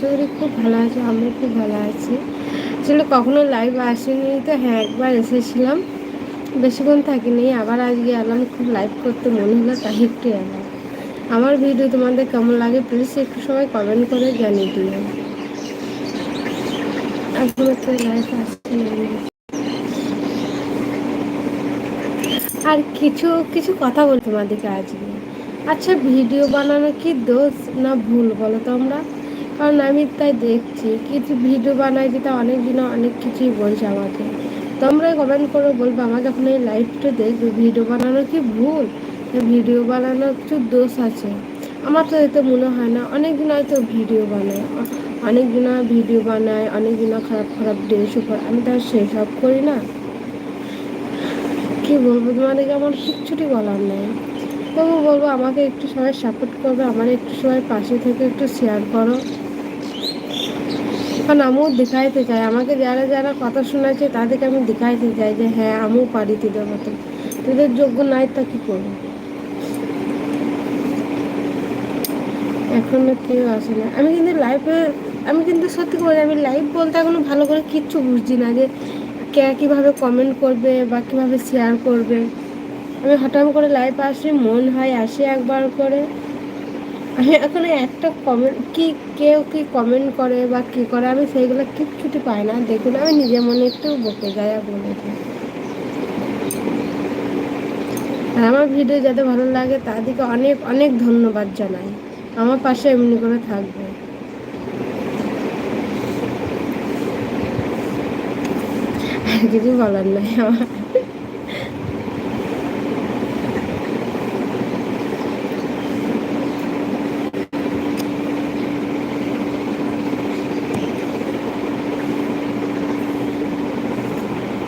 শরীর খুব ভালো আছে আমি খুব ভালো আছি। আসলে কখনো লাইভ আসেনি তো হ্যাঁ একবার এসেছিলাম। বেশিক্ষণ থাকিনি, আবার আজকে এলাম, খুব লাইভ করতে মনে হলো, তাই একটু এলাম। আমার ভিডিও তোমাদের কেমন লাগে প্লিজ একটু সবাই কমেন্ট করে জানিয়ে দিও। একদম একটা লাইভ আসছে আর কিছু কিছু কথা বল তোমাদেরকে আজকে। আচ্ছা ভিডিও বানানো কি দোষ না ভুল বলো তো আমরা কারণ আমি তাই দেখছি। কিছু ভিডিও বানাই যেটা অনেক দিনে অনেক কিছুই বলছে আমাকে। তোমরা কমেন্ট করে বলব আমাকে যখন এই লাইভটা দেখবে। ভিডিও বানানো কি ভুল? ভিডিও বানানোর কিছু দোষ আছে। আমার তো এতে মনে হয় না। অনেক দিন হয়তো ভিডিও বানায়। অনেক দিন ভিডিও বানায় অনেক দিন খারাপ খারাপ ড্রেস উপর। আমি তো আর সেসব করি না। কি বলব? তোমাদেরকে আমার কিচ্ছুটি বলার নেই। তবু বলব, আমাকে একটু সবাই সাপোর্ট করবে। আমার একটু সবাই পাশে থেকে একটু শেয়ার করো। কারণ আমিও দেখাইতে চাই। আমাকে যারা যারা কথা শোনাচ্ছে তাদেরকে আমি দেখাইতে চাই যে হ্যাঁ আমিও পারি তোদের মতো। তোদের যোগ্য নাই তা কী করব? এখনও কেউ আসে না। আমি কিন্তু লাইভে আমি কিন্তু সত্যি করে আমি লাইভ বলতে এখনও ভালো করে কিচ্ছু বুঝছি না যে, কে কীভাবে কমেন্ট করবে বা কীভাবে শেয়ার করবে। আমি হঠাৎ করে লাইভ আসি, মন হয়, আসি একবার করে। এখন একটা কমেন্ট কি কেউ কি কমেন্ট করে বা কী করে, আমি সেইগুলো কিচ্ছুটি পাই না। দেখুন, আমি নিজের মনে একটু বকে যাই আর বলে আর আমার ভিডিও যাতে ভালো লাগে, তাদেরকে অনেক অনেক ধন্যবাদ জানাই। আমার পাশে এমনি করে থাকবে। কিছু বলার নাই আমার।